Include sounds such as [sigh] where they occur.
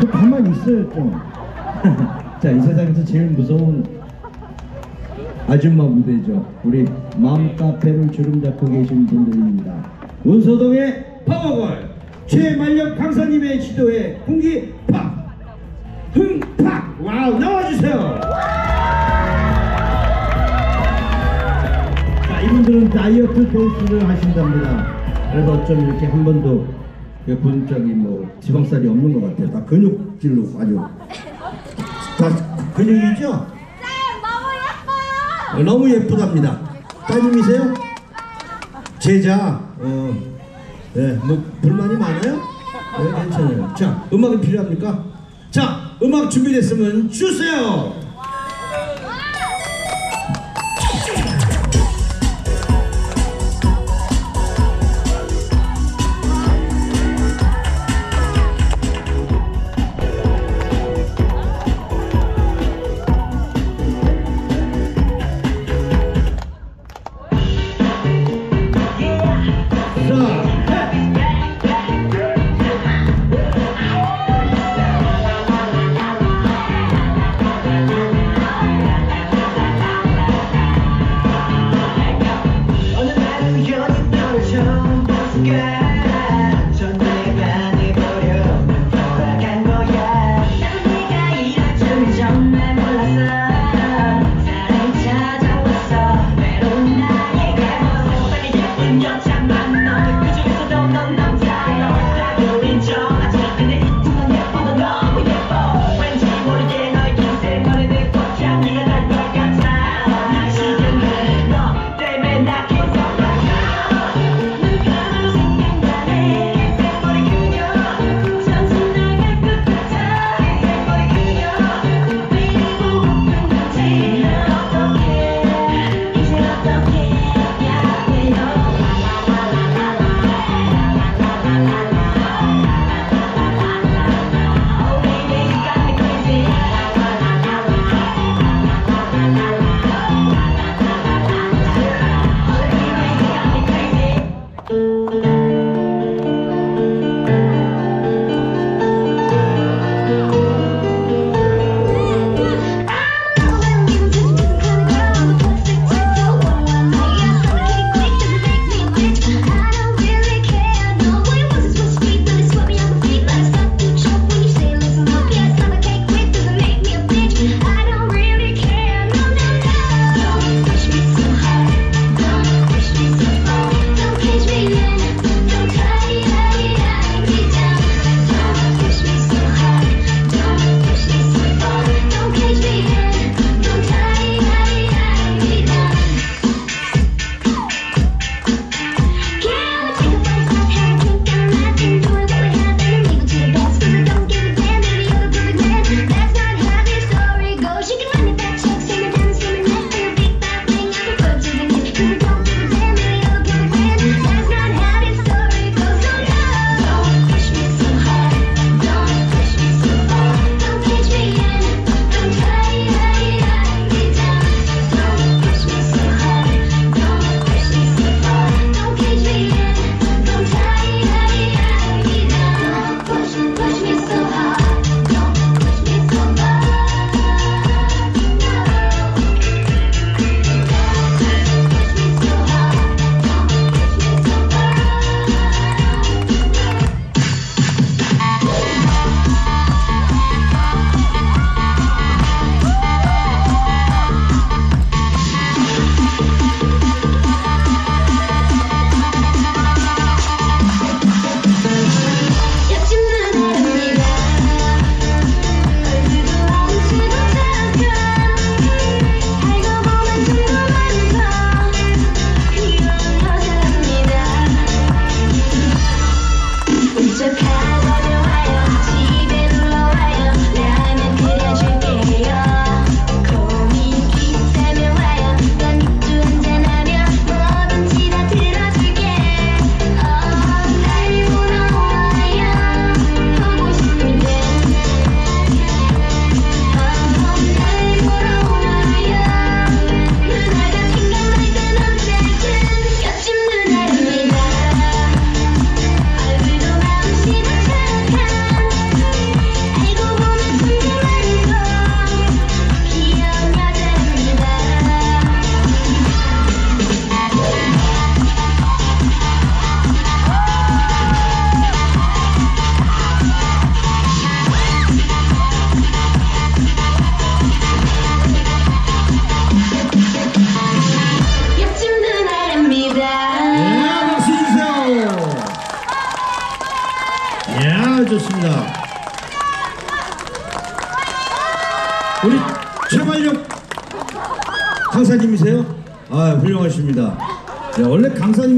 그 가만히 있어요 좀. [laughs] 자, 이 세상에서 제일 무서운 아줌마 무대죠. 우리 마음 카페를 주름 잡고 계신 분들입니다. 운서동의 파워걸 최만력 강사님의 지도에 공기파 흥팍 와우 나와주세요. 자, 이분들은 다이어트 댄스를 하신답니다. 그래서 어쩜 이렇게 한 번도 그 본적인 뭐 지방살이 없는 것 같아요. 다 근육질로 아주 다 근육이죠? 쌤 너무 예뻐요. 너무 예쁘답니다. 따님이세요? 제자. 어. 네, 뭐 불만이 많아요? 네, 괜찮아요. 자, 음악이 필요합니까? 자, 음악 준비됐으면 주세요. 우리 최발력 강사님이세요? 아 훌륭하십니다. 야, 원래 강사님